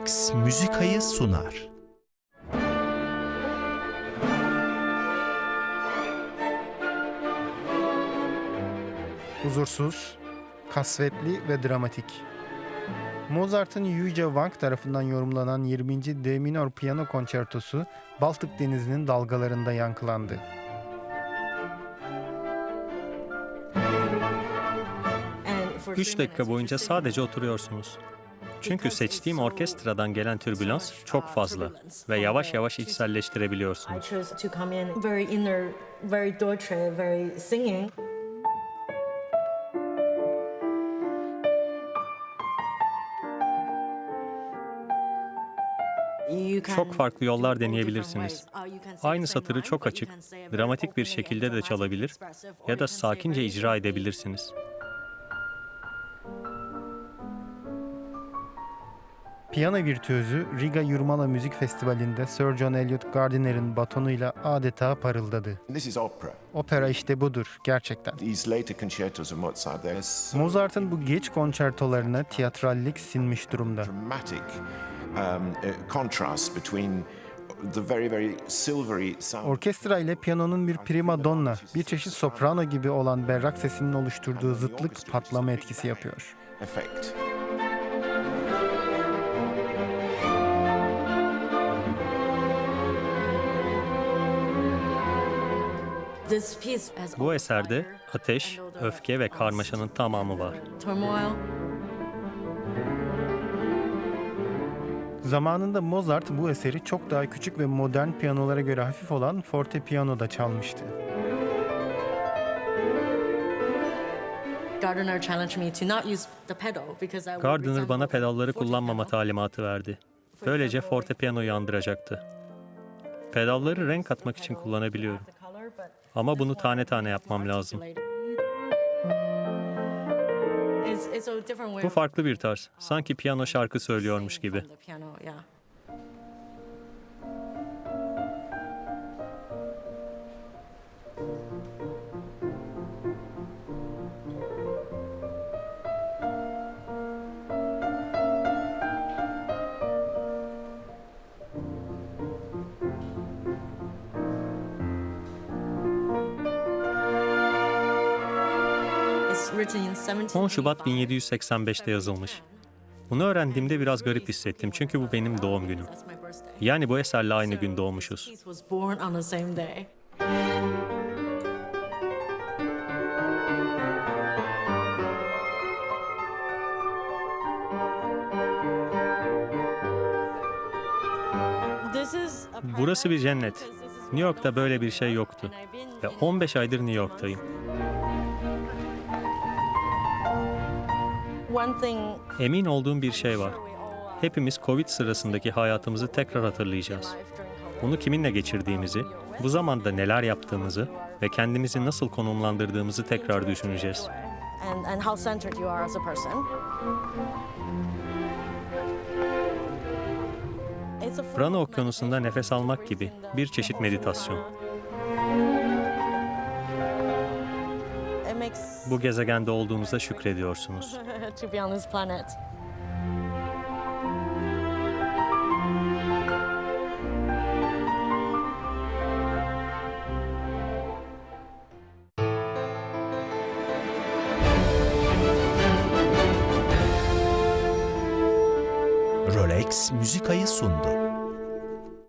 Rolex Müzikayı sunar. Huzursuz, kasvetli ve dramatik. Mozart'ın Yuja Wang tarafından yorumlanan 20. D minör piyano konçertosu Baltık Denizi'nin dalgalarında yankılandı. Üç dakika boyunca sadece oturuyorsunuz. Çünkü seçtiğim orkestradan gelen türbülans çok fazla ve yavaş yavaş içselleştirebiliyorsunuz. Çok farklı yollar deneyebilirsiniz. say Aynı satırı çok açık, dramatik bir şekilde de çalabilir ya da sakince icra edebilirsiniz. Piyano virtüözü Riga Yurmala Müzik Festivali'nde Sir John Eliot Gardiner'in batonuyla adeta parıldadı. This is opera. Opera işte budur gerçekten. These later concertos of Mozart, Mozart'ın bu geç konçertolarına tiyatrallik sinmiş durumda. dramatic um, uh, contrast between. Orkestra ile piyanonun bir prima donna, bir çeşit soprano gibi olan berrak sesinin oluşturduğu zıtlık patlama etkisi yapıyor. effect. Bu eserde ateş, öfke ve karmaşanın tamamı var. Zamanında Mozart bu eseri çok daha küçük ve modern piyanolara göre hafif olan forte piyanoda çalmıştı. Gardiner challenged me to not use the pedal because I would Gardiner resemble bana pedalları kullanmama talimatı verdi. Böylece forte piyanoyu andıracaktı. Pedalları renk katmak için kullanabiliyorum. Ama bunu tane tane yapmam lazım. Bu farklı bir tarz. Sanki piyano şarkı söylüyormuş gibi. 10 Şubat 1785. 1785'te yazılmış. Bunu öğrendiğimde biraz garip hissettim çünkü bu benim doğum günüm. Yani bu eserle aynı gün doğmuşuz. Burası bir cennet. New York'ta böyle bir şey yoktu. Ve in 15 aydır New York'tayım. Emin olduğum bir şey var. Hepimiz Covid sırasındaki hayatımızı tekrar hatırlayacağız. Bunu kiminle geçirdiğimizi, bu zamanda neler yaptığımızı ve kendimizi nasıl konumlandırdığımızı tekrar düşüneceğiz. Prana okyanusunda nefes almak gibi bir çeşit meditasyon. Bu gezegende olduğunuzda şükrediyorsunuz. to be on this planet. Rolex Müzikayı sundu.